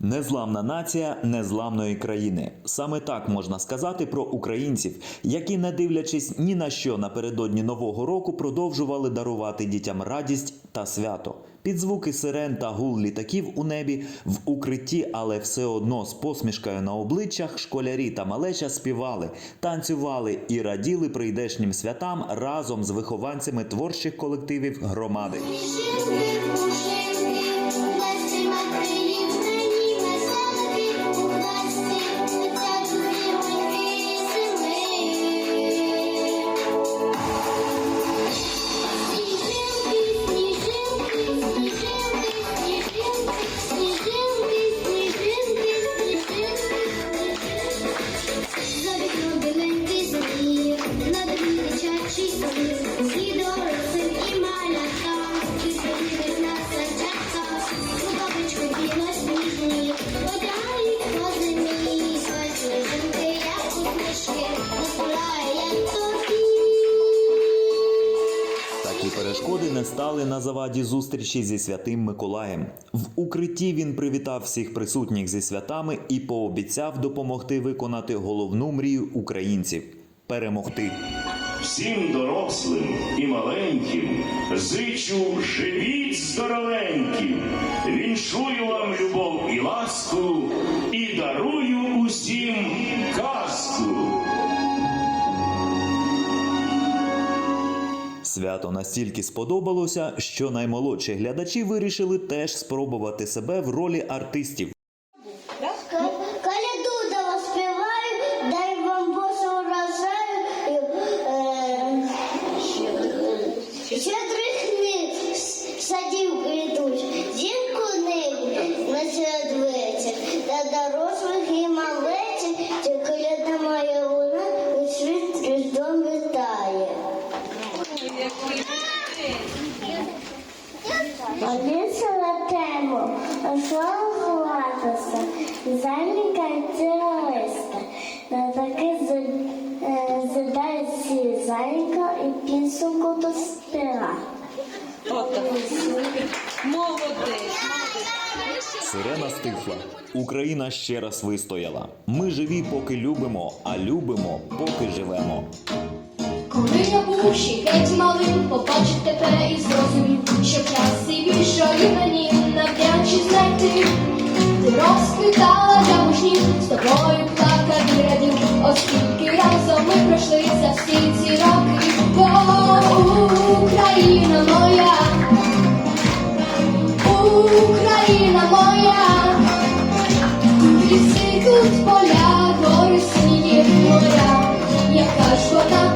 Незламна нація незламної країни. Саме так можна сказати про українців, які, не дивлячись ні на що напередодні нового року, продовжували дарувати дітям радість та свято. Під звуки сирен та гул літаків у небі в укритті, але все одно з посмішкою на обличчях школярі та малеча співали, танцювали і раділи прийдешнім святам разом з вихованцями творчих колективів громади. Такі перешкоди не стали на заваді зустрічі зі святим Миколаєм. В укритті він привітав всіх присутніх зі святами і пообіцяв допомогти виконати головну мрію українців перемогти. Всім дорослим і маленьким зичу живіть здоровеньким, віншую вам любов і ласку і дарую усім казку. Свято настільки сподобалося, що наймолодші глядачі вирішили теж спробувати себе в ролі артистів. Одесила тему, слава ховатися, зальника терориста. На таке задає всі зальника і підсумку до. Молодець. Сирена стихла. Україна ще раз вистояла. Ми живі, поки любимо, а любимо, поки живемо. Коли я був ще геть малим, побачив тебе і зрозумів, що час і більшої мені навряд чи знайти. Ти розквітала для мужнів, з тобою плакав і радів, оскільки разом ми пройшли за всі ці роки. О, Україна моя, Україна моя, ліси тут поля, гори сині моря, яка ж вона.